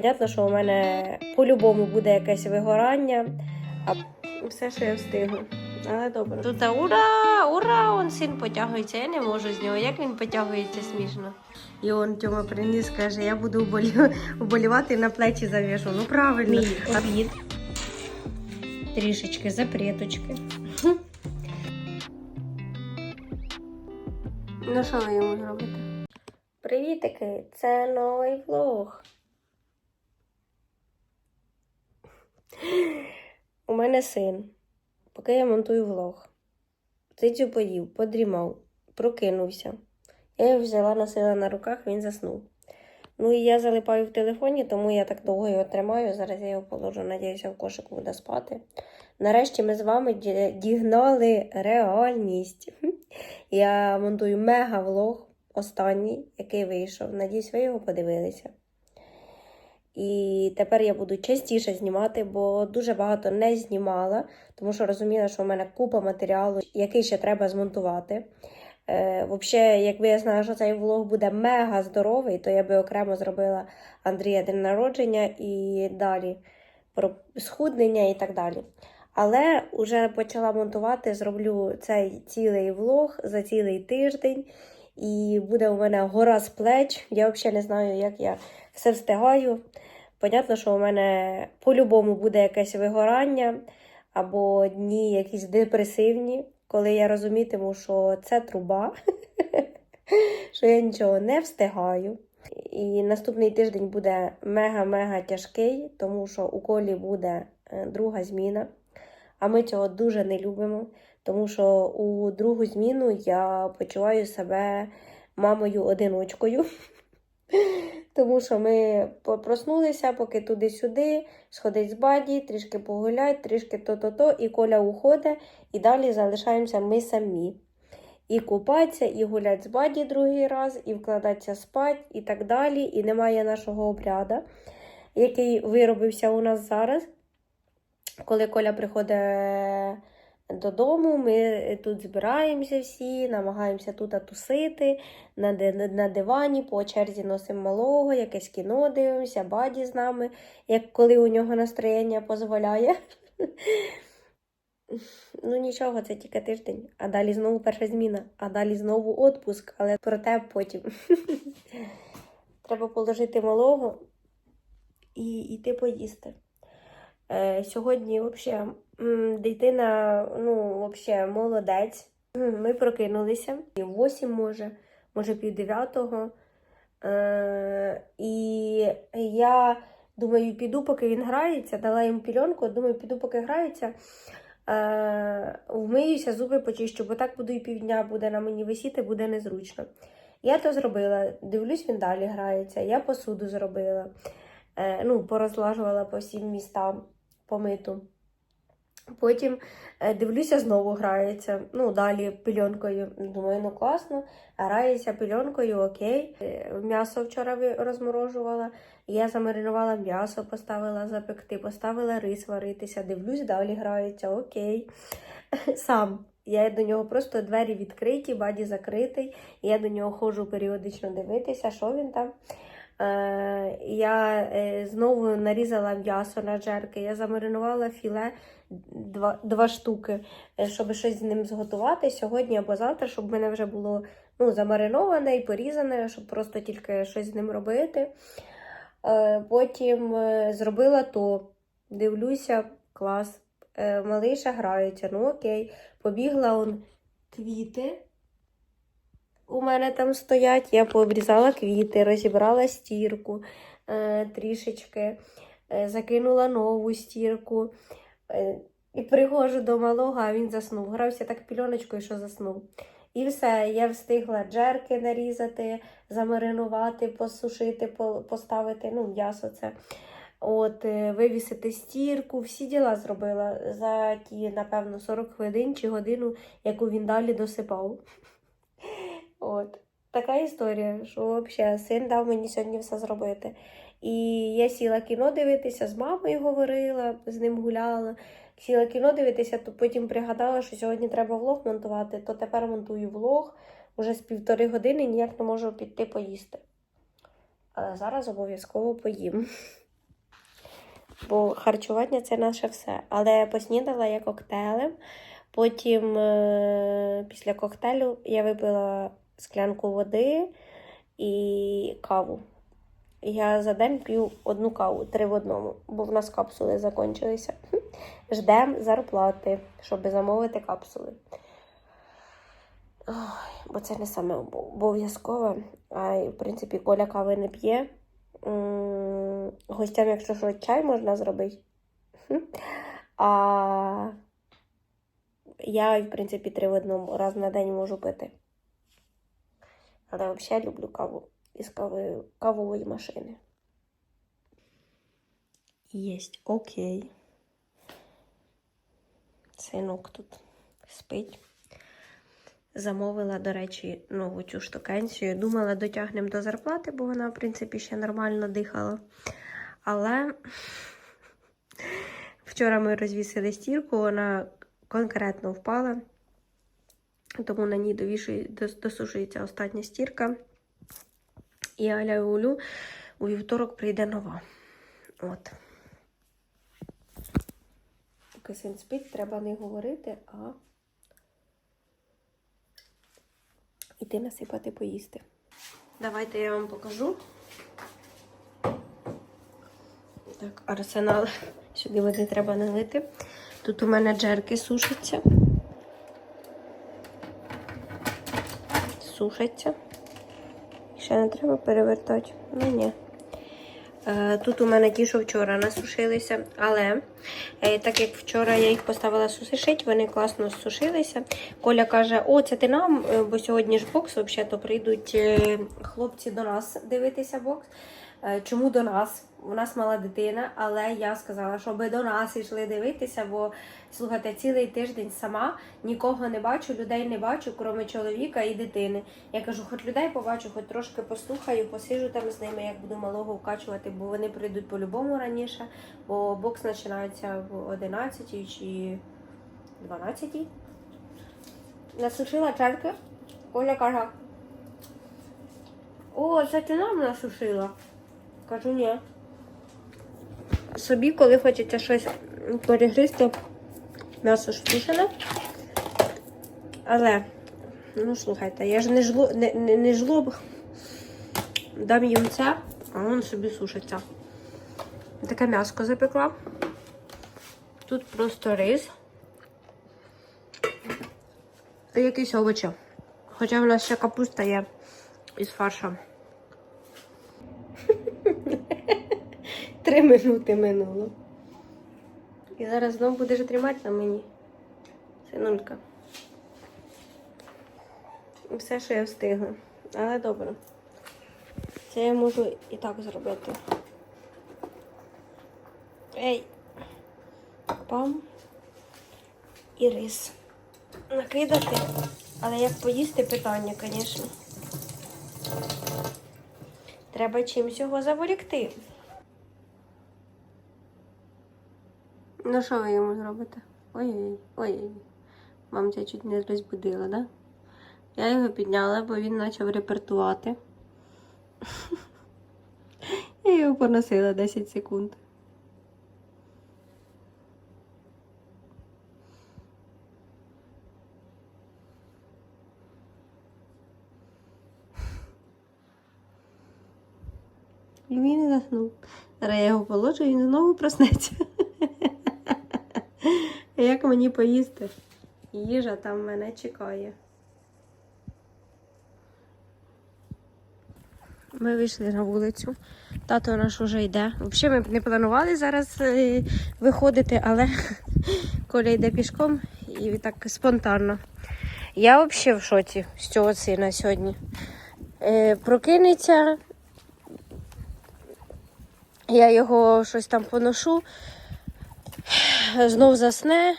Понятно, що у мене по-любому буде якесь вигорання, а все, що я встигну. Але добре. Тут ура! Ура! Он син потягується. Я не можу з нього. Як він потягується смішно. І он Тьома приніс, каже, я буду уболівати на плечі зав'яжу. Ну правильно. Мій обід. Трішечки запреточки. Ну що ви йому зробите? Привітики! Це новий влог. У мене син. Поки я монтую влог. Птицю поїв, подрімав, прокинувся. Я його взяла, носила на руках, він заснув. Ну і я залипаю в телефоні, тому я так довго його тримаю. Зараз я його положу, надіюся, в кошик буде спати. Нарешті ми з вами дігнали реальність. Я монтую мега-влог, останній, який вийшов. Надіюсь, ви його подивилися. І тепер я буду частіше знімати, бо дуже багато не знімала, тому що розуміла, що в мене купа матеріалу, який ще треба змонтувати. Е, Взагалі, якби я знала, що цей влог буде мега здоровий, то я би окремо зробила Андрія день народження і далі про схуднення і так далі. Але вже почала монтувати, зроблю цей цілий влог за цілий тиждень. І буде у мене гора з плеч. Я взагалі не знаю, як я все встигаю. Понятно, що у мене по-любому буде якесь вигорання або дні якісь депресивні, коли я розумітиму, що це труба, що я нічого не встигаю. І наступний тиждень буде мега-мега тяжкий, тому що у колі буде е, друга зміна. А ми цього дуже не любимо, тому що у другу зміну я почуваю себе мамою-одиночкою. Тому що ми проснулися, поки туди-сюди, сходить з баді, трішки погулять, трішки то-то-то, і Коля уходить, і далі залишаємося ми самі. І купатися, і гулять з баді другий раз, і вкладатися спать, і так далі. І немає нашого обряду, який виробився у нас зараз. Коли Коля приходить додому, ми тут збираємося всі, намагаємося тут тусити, на дивані, по черзі носимо малого, якесь кіно дивимося, баді з нами, як коли у нього настроєння дозволяє. Ну нічого, це тільки тиждень, а далі знову перша зміна, а далі знову отпуск, але про те потім. Треба положити малого і йти поїсти. Е, сьогодні взагалі дитина, ну, взагалі молодець. Ми прокинулися. І 8 може, може пів дев'ятого. Е, і я думаю, піду, поки він грається, дала йому пільонку, думаю, піду, поки грається. Е, вмиюся, зуби почищу, бо так буду і півдня буде на мені висіти, буде незручно. Я то зробила, дивлюсь, він далі грається. Я посуду зробила, ну, порозлажувала по всім містам помиту. Потім е, дивлюся, знову грається. Ну, далі пільонкою. Думаю, ну класно. Грається пільонкою, окей. Е, М'ясо вчора розморожувала. Я замаринувала м'ясо, поставила запекти, поставила рис варитися. Дивлюсь, далі грається, окей. Сам. Я до нього просто двері відкриті, баді закритий. Я до нього ходжу періодично дивитися, що він там. Я е, знову нарізала м'ясо на джерки, я замаринувала філе два, два штуки, е, щоб щось з ним зготувати сьогодні або завтра, щоб в мене вже було ну, замариноване і порізане, щоб просто тільки щось з ним робити. Е, потім зробила то, дивлюся, клас. Малий ще грається, ну окей. Побігла он квіти. У мене там стоять, я пообрізала квіти, розібрала стірку е, трішечки, е, закинула нову стірку. Е, і приходжу до малого, а він заснув. Грався так пільоночкою, що заснув. І все, я встигла джерки нарізати, замаринувати, посушити, поставити, ну, м'ясо це. От, вивісити стірку, всі діла зробила за ті, напевно, 40 хвилин чи годину, яку він далі досипав. От. Така історія, що взагалі син дав мені сьогодні все зробити. І я сіла кіно дивитися, з мамою говорила, з ним гуляла. Сіла кіно дивитися, то потім пригадала, що сьогодні треба влог монтувати, то тепер монтую влог уже з півтори години ніяк не можу піти поїсти. Але зараз обов'язково поїм. бо харчування це наше все. Але поснідала я коктейлем. Потім е, після коктейлю я випила склянку води і каву. Я за день п'ю одну каву, три в одному, бо в нас капсули закінчилися. Ждемо зарплати, щоб замовити капсули. Ой, бо це не саме обов'язкове. А в принципі, Коля кави не п'є. Гостям, якщо що, чай можна зробити. А я, в принципі, три в одному раз на день можу пити. Але взагалі люблю каву із кави, кавової машини. Єсть, окей. Синок тут спить. Замовила, до речі, нову цю штукенцію. Думала, дотягнемо до зарплати, бо вона, в принципі, ще нормально дихала. Але вчора ми розвісили стірку, вона конкретно впала, тому на ній довішує- досушується остання стірка. І Аля Улю у вівторок прийде нова. От. Поки син спить, треба не говорити, а іти насипати поїсти. Давайте я вам покажу. Так, арсенал. Сюди води треба налити. Тут у мене джерки сушаться. Сушаться. Ще не треба перевертати. Ну ні. Е, Тут у мене ті, що вчора насушилися, але е, так як вчора я їх поставила сушити, вони класно сушилися. Коля каже: О, це ти нам, е, бо сьогодні ж бокс, взагалі, то прийдуть хлопці до нас дивитися бокс. Чому до нас? У нас мала дитина, але я сказала, щоб до нас йшли дивитися, бо слухайте, цілий тиждень сама нікого не бачу, людей не бачу, крім чоловіка і дитини. Я кажу, хоч людей побачу, хоч трошки послухаю, посижу там з ними, як буду малого вкачувати, бо вони прийдуть по-любому раніше, бо бокс починається в 11 чи 12. Насушила чарки. Оля каже. О, це ти нам насушила. Кажу, ні. Собі, коли хочеться щось перегризти, м'ясо ж тушене. Але, ну слухайте, я ж не жлоб, не, не, не жлоб. Дам їм це, а він собі сушиться. Таке м'яско запекла. Тут просто рис. І якісь овочі. Хоча в нас ще капуста є із фаршем. Три минути минуло. І зараз знову будеш тримати на мені. Синулька. Все, що я встигла. Але добре. Це я можу і так зробити. Ей. Пам. І рис. Накидати. Але як поїсти питання, звісно. Треба чимсь його заволікти. Ну, що ви йому зробите? Ой-ой, ой. Мамця чуть не розбудила, да? Я його підняла, бо він почав репертувати. Я його поносила 10 секунд. І він заснув. Зараз я його положу і він знову проснеться. Як мені поїсти? Їжа там мене чекає. Ми вийшли на вулицю. Тато наш уже йде. Взагалі ми не планували зараз е, виходити, але Коля йде пішком і так спонтанно. Я взагалі в шоці з цього сина сьогодні. Е, прокинеться, я його щось там поношу, знов засне,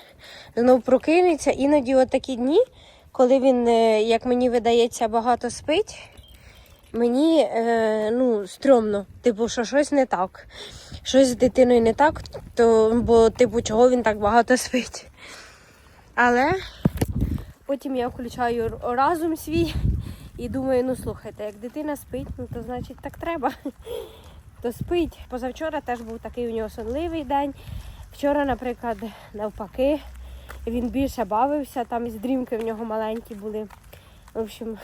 знов прокинеться. Іноді от такі дні, коли він, е, як мені видається, багато спить, мені е, ну, стрьомно, типу, що щось не так. Щось з дитиною не так, то, бо, типу, чого він так багато спить. Але потім я включаю разум свій і думаю, ну слухайте, як дитина спить, ну то значить так треба. то спить. Позавчора теж був такий у нього сонливий день. Вчора, наприклад, навпаки, він більше бавився, там із дрімки в нього маленькі були. В общем,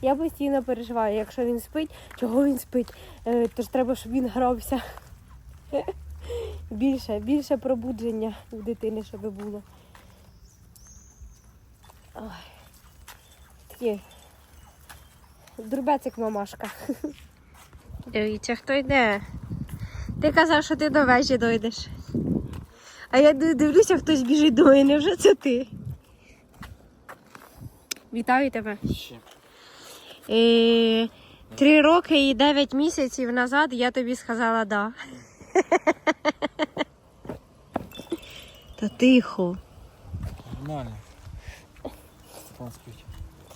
я постійно переживаю, якщо він спить, чого він спить, Е, то ж треба, щоб він грався. Більше, більше пробудження у дитини, щоб було. Ой. Такі. Дурбецик мамашка. Дивіться, хто йде. Ти казав, що ти до вежі дойдеш. А я дивлюся, хтось біжить до мене, вже це ти. Вітаю тебе. Ще. Е, Три роки і дев'ять місяців назад я тобі сказала да. Та тихо. Нормально.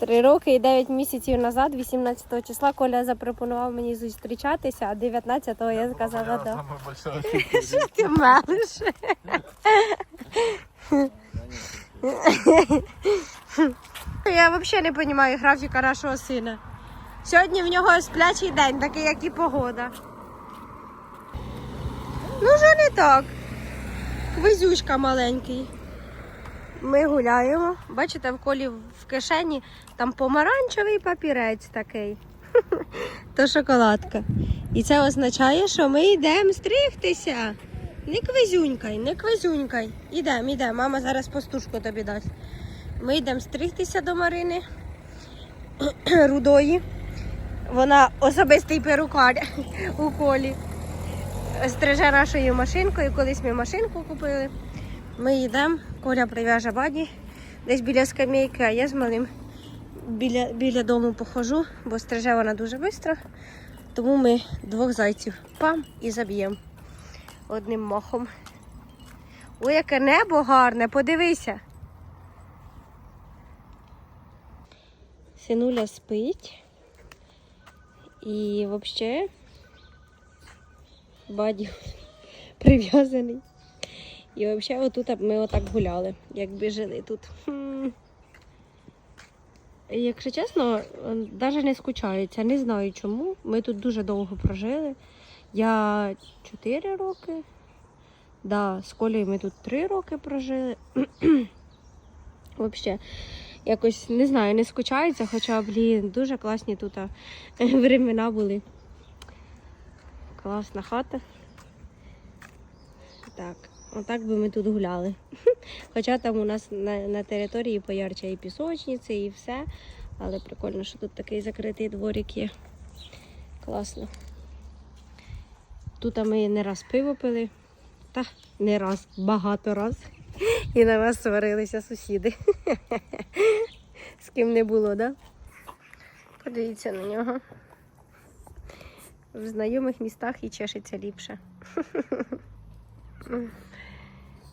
Три роки і 9 місяців назад, 18 числа, Коля запропонував мені зустрічатися, а 19-го я сказала да. Що ти мелиш? Я взагалі не розумію графіка нашого сина. Сьогодні в нього сплячий день, такий, як і погода. Ну, вже не так. Везючка маленький. Ми гуляємо. Бачите, в колі в кишені там помаранчевий папірець такий. То шоколадка. І це означає, що ми йдемо стригтися. Не квизюнькай, не квизюнькай. Ідемо, ідемо. Мама зараз пастушку тобі дасть. Ми йдемо стригтися до Марини рудої. Вона особистий перукар у колі. Стриже нашою машинкою. Колись ми машинку купили. Ми йдемо, Коля прив'яже баді десь біля скамейки, а я з малим біля, біля дому похожу, бо стриже вона дуже швидко. Тому ми двох зайців пам і заб'ємо одним махом. Ой, яке небо гарне, подивися. Синуля спить. І взагалі баді прив'язаний. І взагалі отут ми отак гуляли, якби жили тут. Якщо чесно, навіть не скучається. Не знаю чому. Ми тут дуже довго прожили. Я 4 роки. Да, з Колею ми тут 3 роки прожили. Взагалі, якось не знаю, не скучається, хоча, блін, дуже класні тут времена були. Класна хата. Так, отак би ми тут гуляли. Хоча там у нас на, на території поярче і пісочниці, і все. Але прикольно, що тут такий закритий дворик є. Класно. Тут ми не раз пиво пили. Та не раз, багато раз. І на нас сварилися сусіди. З ким не було, так? Да? Подивіться на нього. В знайомих містах і чешеться ліпше.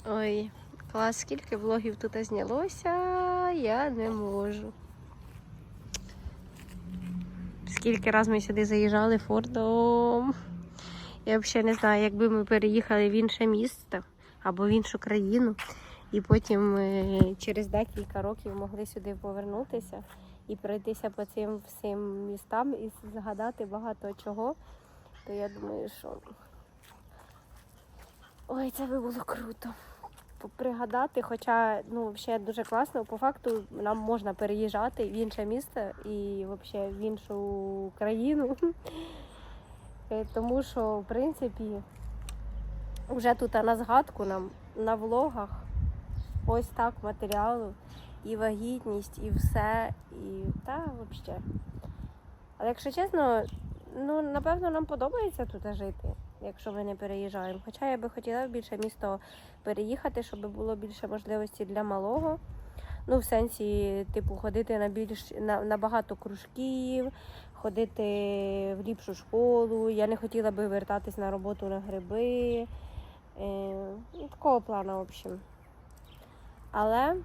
Ой, клас, скільки влогів тут знялося, я не можу. Скільки раз ми сюди заїжджали фордом. Я взагалі не знаю, якби ми переїхали в інше місто або в іншу країну, і потім е, через декілька років могли сюди повернутися і пройтися по цим всім містам і згадати багато чого, то я думаю, що ой, це би було круто. Пригадати, хоча ну, взагалі дуже класно, по факту нам можна переїжджати в інше місто і взагалі в іншу країну. Е, Тому що, в принципі, вже тут на згадку нам на влогах ось так матеріалу, і вагітність, і все, і та взагалі. Але якщо чесно, ну напевно нам подобається тут жити, якщо ми не переїжджаємо. Хоча я би хотіла в більше місто переїхати, щоб було більше можливості для малого. Ну, в сенсі, типу, ходити на більш на, на багато кружків, ходити в ліпшу школу. Я не хотіла би вертатись на роботу на гриби. Е, ну, такого плану, в общем. Але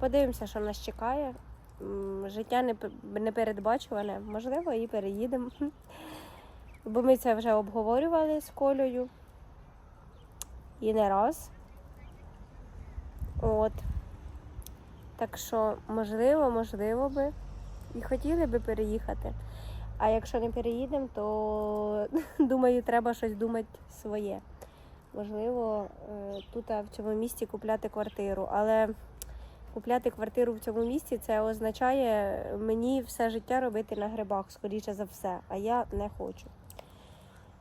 подивимося, що нас чекає. Життя непередбачуване. Можливо, і переїдемо. Бо ми це вже обговорювали з Колею. І не раз. От. Так що, можливо, можливо би. І хотіли би переїхати. А якщо не переїдемо, то думаю, треба щось думати своє. Можливо, е, тут в цьому місті купляти квартиру. Але купляти квартиру в цьому місті це означає мені все життя робити на грибах, скоріше за все. А я не хочу.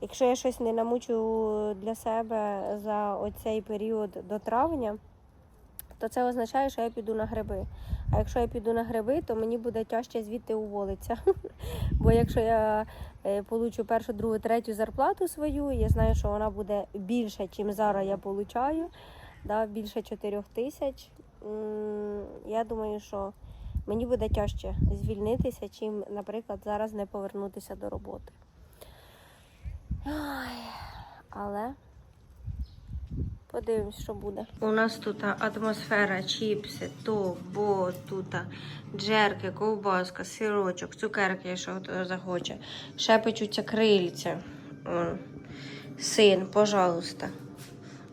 Якщо я щось не намучу для себе за оцей період до травня, то це означає, що я піду на гриби. А якщо я піду на гриби, то мені буде тяжче звідти уволитися. Бо якщо я е, получу першу, другу, третю зарплату свою, я знаю, що вона буде більше, ніж зараз я получаю, да, більше 4 тисяч. Я думаю, що мені буде тяжче звільнитися, чим, наприклад, зараз не повернутися до роботи. Ой, але подивимось, що буде. У нас тут атмосфера, чіпси, то, бо, тут джерки, ковбаска, сирочок, цукерки, що хто захоче. Ще печуться крильця. Син, пожалуйста.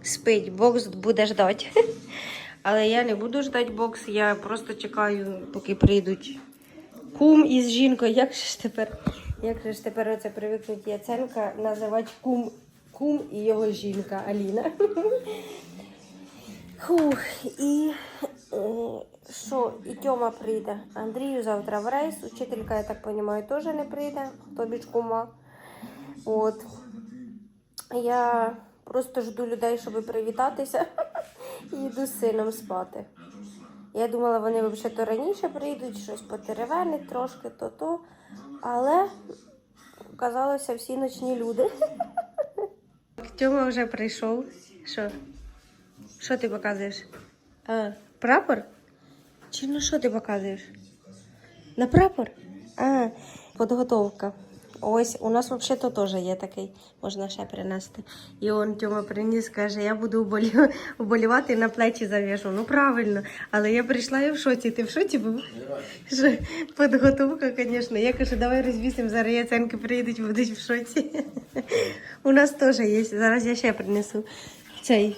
Спить, бокс буде ждати. Але я не буду ждати бокс, я просто чекаю, поки прийдуть кум із жінкою. Як ж тепер, як же ж тепер оце привикнуть Яценка називати кум, кум і його жінка Аліна. Хух, і е, що, і Тьома прийде. Андрію завтра в рейс. Учителька, я так розумію, теж не прийде, хто біч кума. От. Я просто жду людей, щоб привітатися і йду з сином спати. Я думала, вони взагалі то раніше прийдуть, щось потеревенить трошки, то-то. Але оказалося всі ночні люди. Тьома вже прийшов. Що? Що ти показуєш? А, прапор? Чи ну що ти показуєш? На прапор? А, підготовка. Ось у нас взагалі то теж є такий, можна ще принести. І он Тьома приніс, каже, я буду вболі- вболівати на плечі зав'яжу. Ну правильно, але я прийшла і в шоці. Ти в шоці був? Що, підготовка, звісно. Я кажу, давай розвісимо, зараз яценки приїдуть, будуть в шоці. У нас теж є. Зараз я ще принесу цей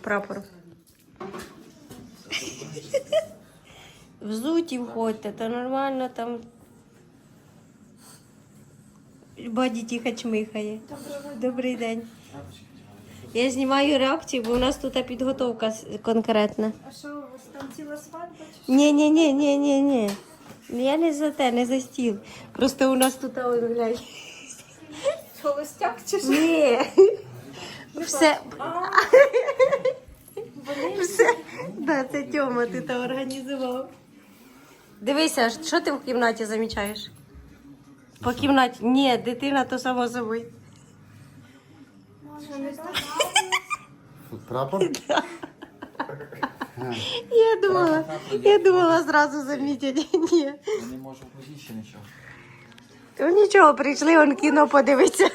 прапор. Взуті входьте, то нормально там. Баді тихо чмихає. Добрий день. Я знімаю реакцію, бо у нас тут підготовка конкретна. А що, у вас там ціла свадьба? Ні, ні, ні, ні, ні, ні. Я не за те, не за стіл. Просто у нас тут ой, глянь. Холостяк чи що? Ні. Все. Все. Да, це Тьома ти то організував. Дивися, що ти в кімнаті замічаєш? По кімнаті. Ні, дитина то само? Тут прапор? Я думала, я думала зразу замітять. Ні. Я не можу ще нічого. То нічого, прийшли он кіно подивитися.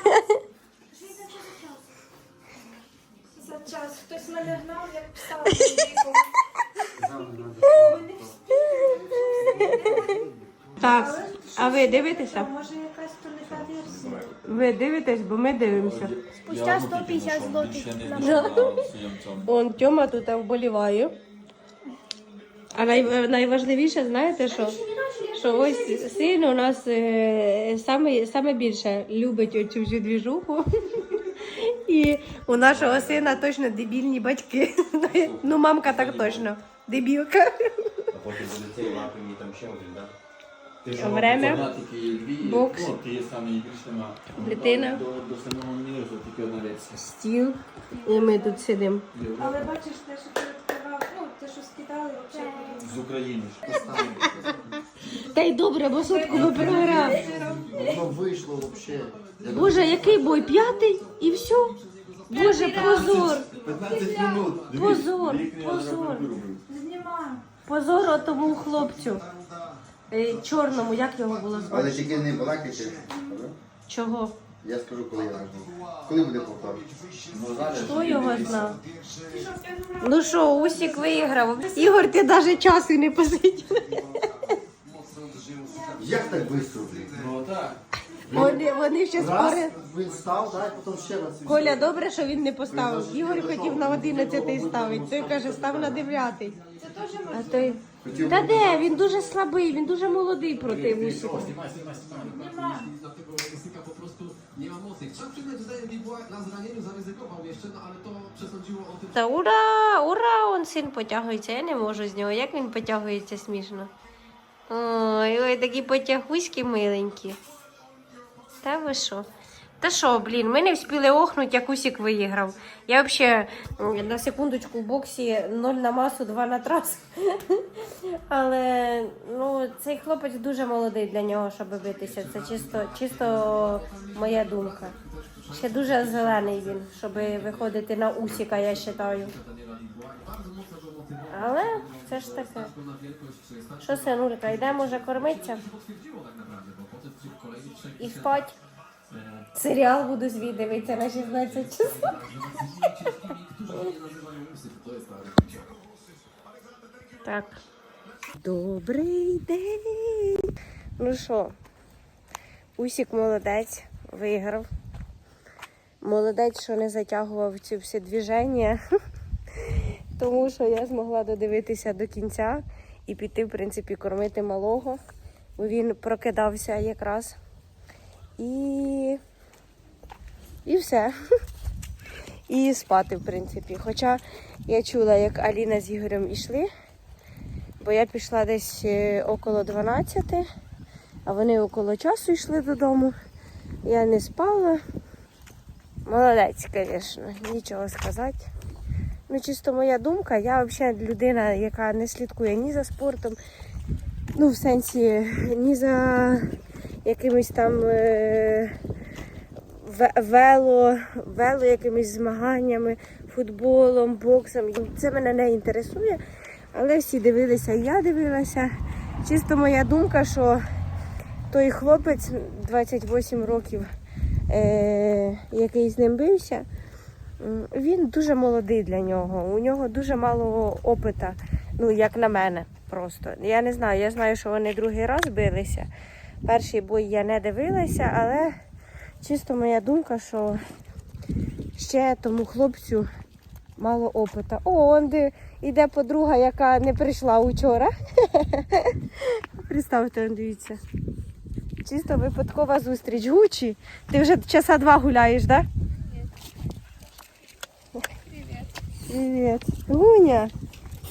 За час хтось мене гнав, як пса з. Так, а ви дивитеся? може якась то не та версія? Ви дивитесь, бо ми дивимося. Спустя 150 злотих на Он Тьома тут вболіває. А най, найважливіше, знаєте що? Що ось син у нас е, саме, саме більше любить оцю всю двіжуху. І у нашого сина точно дебільні батьки. Ну, мамка так точно. Дебілка. А потім до цієї лапи мені там ще один, так? Є Бокс. ну, одна версія. Стіл. І ми тут сидимо. Але бачиш, те, що ти відкривав, ну, те, що скидали, взагалі. З України. Та й добре, бо сотку ми програв. Воно вийшло взагалі. Боже, який бой? П'ятий і все. Боже, позор. 15 минут. Позор, позор. Знімаю. Позор тому хлопцю. Е, чорному, як його було звати? Але тільки не балакайте. Чого? Я скажу, коли я нажму. Коли буде повтор? Ну, зараз Хто його знав? Ну що, Усік виграв. Ігор, ти навіть часу не посидів. Як так швидко. Ну так. Вони, вони ще Раз, спори. він став, так, потім ще раз. Коля, добре, що він не поставив. Ігор хотів на 11 ставити. Той каже, став на 9. Це теж А той. Хотів Та би- де? Він дуже слабий, він дуже молодий проти Усика. Nie ma Usyka po prostu nie ma mocy. Trzeba przyznać, że Dubois na zranieniu zaryzykował jeszcze, no ale to przesądziło o tym, Та ура! Ура! Он син потягується. Я не можу з нього. Як він потягується смішно. Ой, ой, такі потягуськи миленькі. Та ви що? Та що, блін, ми не встигли охнуть, як Усік виіграв. Я взагалі на секундочку в боксі 0 на масу, 2 на трасу. Але ну, цей хлопець дуже молодий для нього, щоб битися. Це чисто, чисто моя думка. Ще дуже зелений він, щоб виходити на Усіка, я вважаю. Але це ж таке. Що, синулька, йдемо вже кормитися? І спать. Серіал буду звій дивитися на 16 часов. Так. Добрий день. Ну що, Усік молодець, виграв. Молодець, що не затягував ці всі движення, тому що я змогла додивитися до кінця і піти, в принципі, кормити малого. Він прокидався якраз. І, і все. І спати, в принципі. Хоча я чула, як Аліна з Ігорем йшли, бо я пішла десь е, около 12, а вони около часу йшли додому. Я не спала. Молодець, звісно, нічого сказати. Ну, чисто моя думка, я взагалі людина, яка не слідкує ні за спортом, ну, в сенсі, ні за якимись там е, вело, вело якимись змаганнями, футболом, боксом. Це мене не інтересує. Але всі дивилися, і я дивилася. Чисто моя думка, що той хлопець 28 років, е, який з ним бився, він дуже молодий для нього. У нього дуже мало опита, ну як на мене просто. Я не знаю, я знаю, що вони другий раз билися. Перший бой я не дивилася, але чисто моя думка, що ще тому хлопцю мало опита. О, он де іде подруга, яка не прийшла учора. Представте, дивіться. Чисто випадкова зустріч. Гучі. Ти вже часа два гуляєш, так? Да? Привіт. Гуня.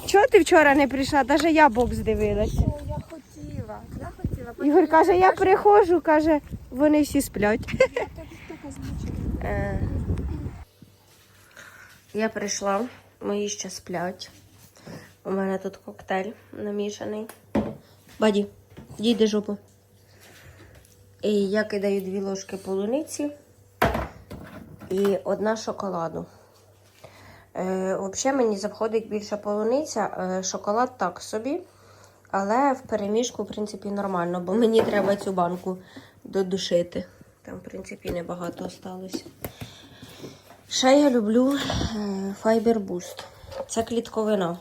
Чого ти вчора не прийшла? Навіть я бокс дивилась. О, я хотіла. Я хотіла. Ігор каже, я приходжу, каже, вони всі сплять. Я. Е, Я прийшла, мої ще сплять. У мене тут коктейль намішаний. Баді, дійди жопу. І я кидаю дві ложки полуниці і одна шоколаду. Е, взагалі мені заходить більше полуниця, е, шоколад так собі. Але в переміжку, в принципі, нормально, бо мені треба цю банку додушити. Там, в принципі, небагато осталось. Ще я люблю е, Fiber Boost. Це клітковина.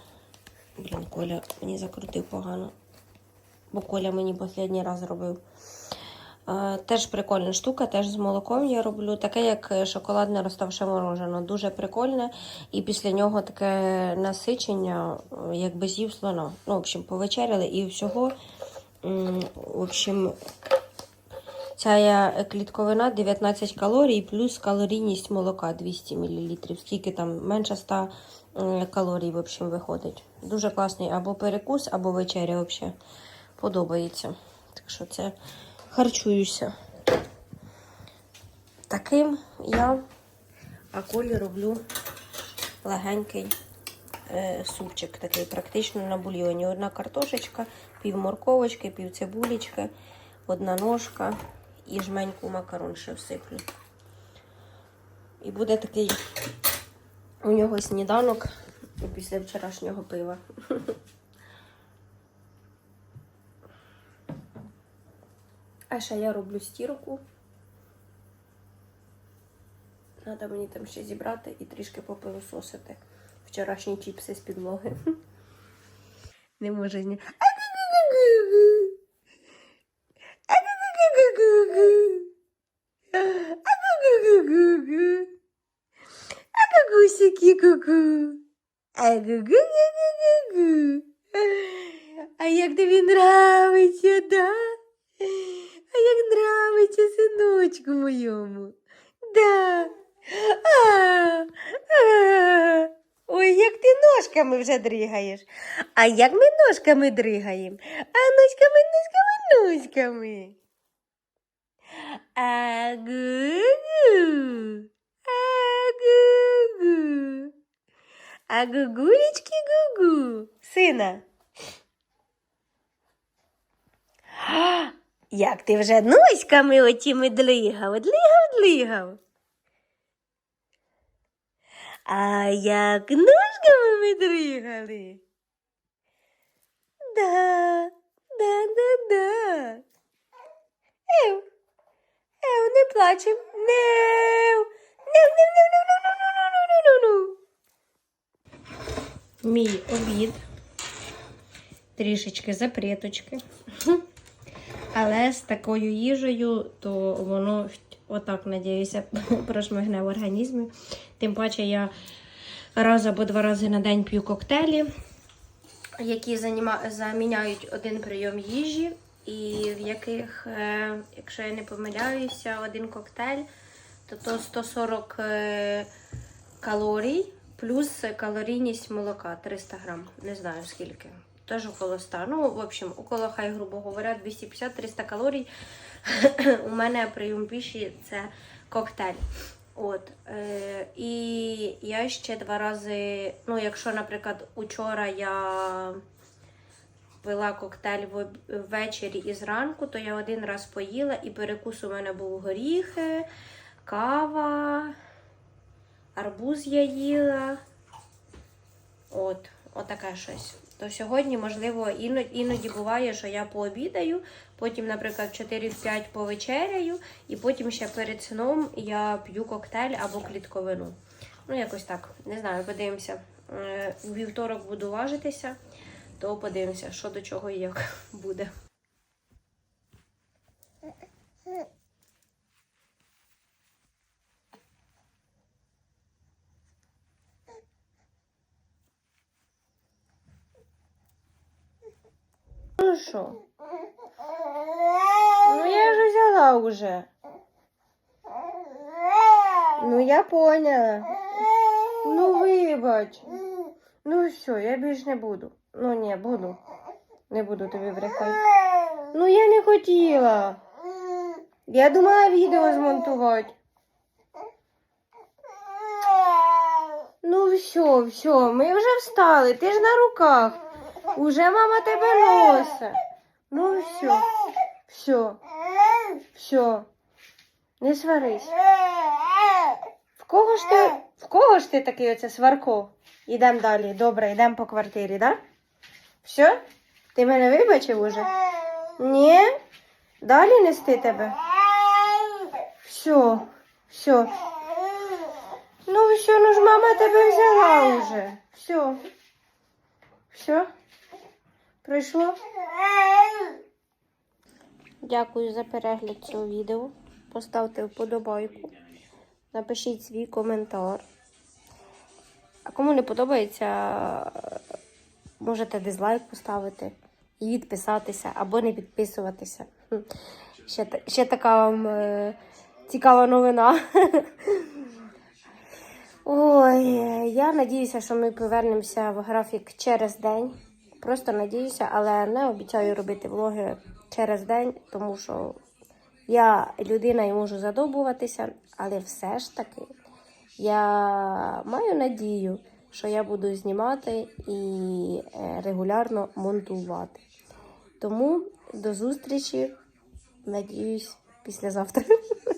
Блін, Коля мені закрутив погано. Бо Коля мені останній раз робив. Е, Теж прикольна штука, теж з молоком я роблю. Таке, як е, шоколадне розставше морожено. Дуже прикольне. І після нього таке насичення, е, як без їв слона. Ну, в общем, повечеряли і всього. В общем, ця клітковина 19 калорій плюс калорійність молока 200 мл. Скільки там менше 100 е, калорій в общем, виходить. Дуже класний або перекус, або вечеря взагалі. Подобається. Так що це харчуюся. Таким я а колі роблю легенький е, супчик, такий практично на бульйоні. Одна картошечка, пів морковочки, пів цибулечки, одна ножка і жменьку макарон ще всиплю. І буде такий у нього сніданок після вчорашнього пива. А ще я роблю стірку. Треба мені там ще зібрати і трішки попилососити вчорашні чіпси з підлоги. Не може зні. Ку-ку. Агагу-гу-гу-гу. А як тобі нравиться, да? А як нравиться синочку моєму? Да. А, а. Ой, як ти ножками вже дригаєш. А як ми ножками дригаємо? А ножками, ножками, ножками. А гу-гу. А гу-гу. А гугулечки гугу. Сина. А, Як ти вже носиками отіми длигав, длигав, длигав. А як ножками ми дригали? Да, да, да, да. Ев, ев, не плачем. Нев, нев, нев, нев, нев, нев, нев, нев, нев, нев, нев. Мій обід. Трішечки запреточки. Але з такою їжею, то воно отак, надіюся, прошмигне в організмі. Тим паче я раз або два рази на день п'ю коктейлі, які заміняють один прийом їжі, і в яких, е, якщо я не помиляюся, один коктейль, то то 140 е, калорій плюс калорійність молока 300 грам. Не знаю скільки. Теж холоста. Ну, в общем, около, хай, грубо говоря, 250-300 калорій. У мене прийом піші це коктейль. От. Е, і я ще два рази, ну, якщо, наприклад, учора я пила коктейль ввечері і зранку, то я один раз поїла, і перекус у мене був горіхи, кава, арбуз я їла. От, отаке щось. То сьогодні, можливо, іноді, буває, що я пообідаю, потім, наприклад, в 4-5 повечеряю, і потім ще перед сном я п'ю коктейль або клітковину. Ну, якось так. Не знаю, подивимося. Е, У вівторок буду важитися, то подивимося, що до чого і як буде. Ну що? Ну я ж взяла уже. Ну я поняла. Ну вибач. Ну все, я більш не буду. Ну ні, буду. Не буду тобі брехати. Ну я не хотіла. Я думала відео змонтувати. Ну все, все, ми вже встали, ти ж на руках. Уже мама тебе носить. Ну все, все, все. Не сварись. В кого ж ти, в кого ж ти такий оце сварко? Ідемо далі. Добре, йдемо по квартирі, да? Все? Ти мене вибачив уже? Ні? Далі нести тебе? Все, все. Ну все, ну ж мама тебе взяла уже. Все. Все? Пройшло? Дякую за перегляд цього відео. Поставте вподобайку. Напишіть свій коментар. А кому не подобається, можете дизлайк поставити і відписатися або не підписуватися. Ще, ще така вам е, цікава новина. Ой, я надіюся, що ми повернемося в графік через день. Просто надіюся, але не обіцяю робити влоги через день, тому що я людина і можу задобуватися, але все ж таки я маю надію, що я буду знімати і е, регулярно монтувати. Тому до зустрічі, надіюсь, післязавтра.